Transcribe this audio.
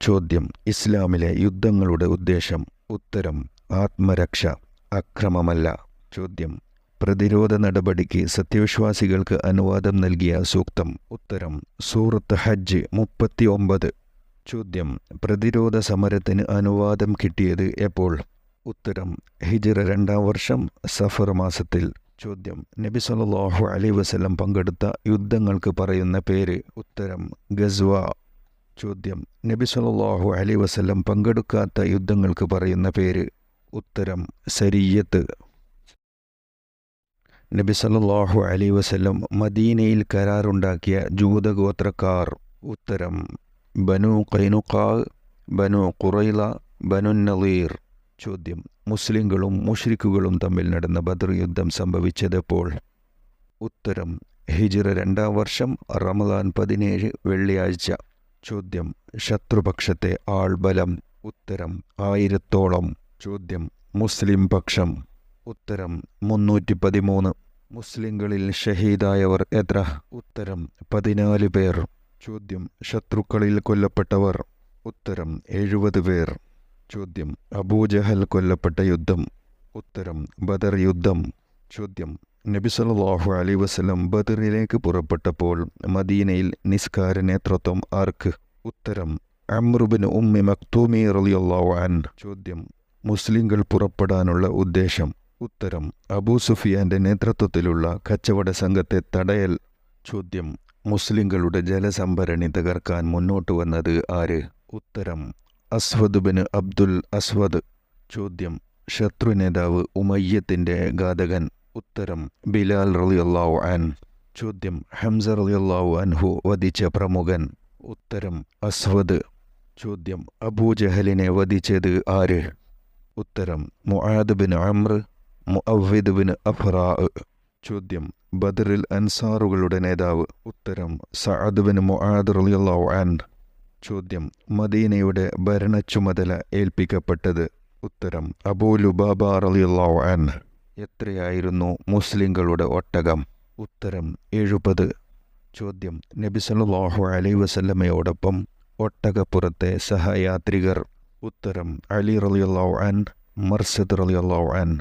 ചോദ്യം. ഇസ്ലാമിലെ യുദ്ധങ്ങളുടെ ഉദ്ദേശം ഉത്തരം ആത്മരക്ഷ അക്രമമല്ല. ചോദ്യം. പ്രതിരോധ നടപടിക്ക് സത്യവിശ്വാസികൾക്ക് അനുവാദം നൽകിയ സൂക്തം. ഉത്തരം. സൂറത്ത് ഹജ്ജ് മുപ്പത്തി ഒമ്പത് ചോദ്യം. പ്രതിരോധ സമരത്തിന് അനുവാദം കിട്ടിയത് എപ്പോൾ? ഉത്തരം. ഹിജിറ രണ്ടാം വർഷം സഫർ മാസത്തിൽ. ചോദ്യം. നബി സല്ലല്ലാഹു അലൈഹി വസല്ലം പങ്കെടുത്ത യുദ്ധങ്ങൾക്ക് പറയുന്ന പേര്. ഉത്തരം. ഗസ്വ. ചോദ്യം. നബി സല്ലല്ലാഹു അലൈഹി വസ്ലം പങ്കെടുക്കാത്ത യുദ്ധങ്ങൾക്ക് പറയുന്ന പേര് ഉത്തരം സരിയത്ത് നബി സല്ലല്ലാഹു അലൈഹി വസ്ലം മദീനയിൽ കരാറുണ്ടാക്കിയ ജൂതഗോത്രക്കാർ ഉത്തരം ബനു കൈനുക്കാ ബനു കുറൈല ബനു നളീർ ചോദ്യം മുസ്ലിങ്ങളും മുഷ്രിക്കുകളും തമ്മിൽ നടന്ന ബദർ യുദ്ധം സംഭവിച്ചതെപ്പോൾ ഉത്തരം ഹിജിറ രണ്ടാം വർഷം റമദാൻ പതിനേഴ് വെള്ളിയാഴ്ച. ചോദ്യം. ശത്രുപക്ഷത്തെ ആൾബലം. ഉത്തരം ആയിരത്തോളം. ചോദ്യം മുസ്ലിം പക്ഷം. ഉത്തരം മുന്നൂറ്റി പതിമൂന്ന് മുസ്ലിങ്ങളിൽ ഷഹീദായവർ എത്ര? ഉത്തരം പതിനാല് പേർ. ചോദ്യം ശത്രുക്കളിൽ കൊല്ലപ്പെട്ടവർ. ഉത്തരം എഴുപത് പേർ. ചോദ്യം അബൂജഹൽ കൊല്ലപ്പെട്ട യുദ്ധം. ഉത്തരം ബദർ യുദ്ധം. ചോദ്യം നബി അലി വസല്ലം ബദറിലേക്ക് പുറപ്പെട്ടപ്പോൾ മദീനയിൽ നിസ്കാര നേതൃത്വം ആർക്ക്? ഉത്തരം അമ്രുബിൻ ഉമ്മി മക്തൂമി റളിയല്ലാഹു അൻ ചോദ്യം മുസ്ലിങ്ങൾ പുറപ്പെടാനുള്ള ഉദ്ദേശം. ഉത്തരം അബൂ സുഫിയാന്റെ നേതൃത്വത്തിലുള്ള കച്ചവട സംഘത്തെ തടയൽ. ചോദ്യം മുസ്ലിങ്ങളുടെ ജലസംഭരണി തകർക്കാൻ മുന്നോട്ട് വന്നത് ആര്? ഉത്തരം അസ്വദ് ബിൻ അബ്ദുൽ അസ്വദ്. ചോദ്യം ശത്രു നേതാവ് ഉമയ്യത്തിന്റെ ഘാതകൻ. ഉത്തരം ബിലാൽ റളിയല്ലാഹു അൻ ചോദ്യം ഹംസ റളിയല്ലാഹു അൻഹു വധിച്ച പ്രമുഖൻ. ഉത്തരം അസ്വദ്. ചോദ്യം അബൂജഹലിനെ വധിച്ചത് ആര്? ഉത്തരം മുആദ് ബിൻ അമ്ര മുഅവ്വിദ് ബിൻ അഫ്റാ. ചോദ്യം ബദറിൽ അൻസാറുകളുടെ നേതാവ്. ഉത്തരം സഅദ് ബിൻ മുആദ് റളിയല്ലാഹു അൻ ചോദ്യം മദീനയുടെ ഭരണച്ചുമതല ഏൽപ്പിക്കപ്പെട്ടത്. ഉത്തരം അബൂ ലുബാബ റളിയല്ലാഹു അൻ എത്രയായിരുന്നു മുസ്ലിങ്ങളുടെ ഒട്ടകം? ഉത്തരം എഴുപത്. ചോദ്യം. നബിസലാഹു അലൈ വസല്ലമയോടൊപ്പം ഒട്ടകപ്പുറത്തെ സഹയാത്രികർ. ഉത്തരം അലി റളിയല്ലാഹു അൻ മർസദ് റളിയല്ലാഹു അൻ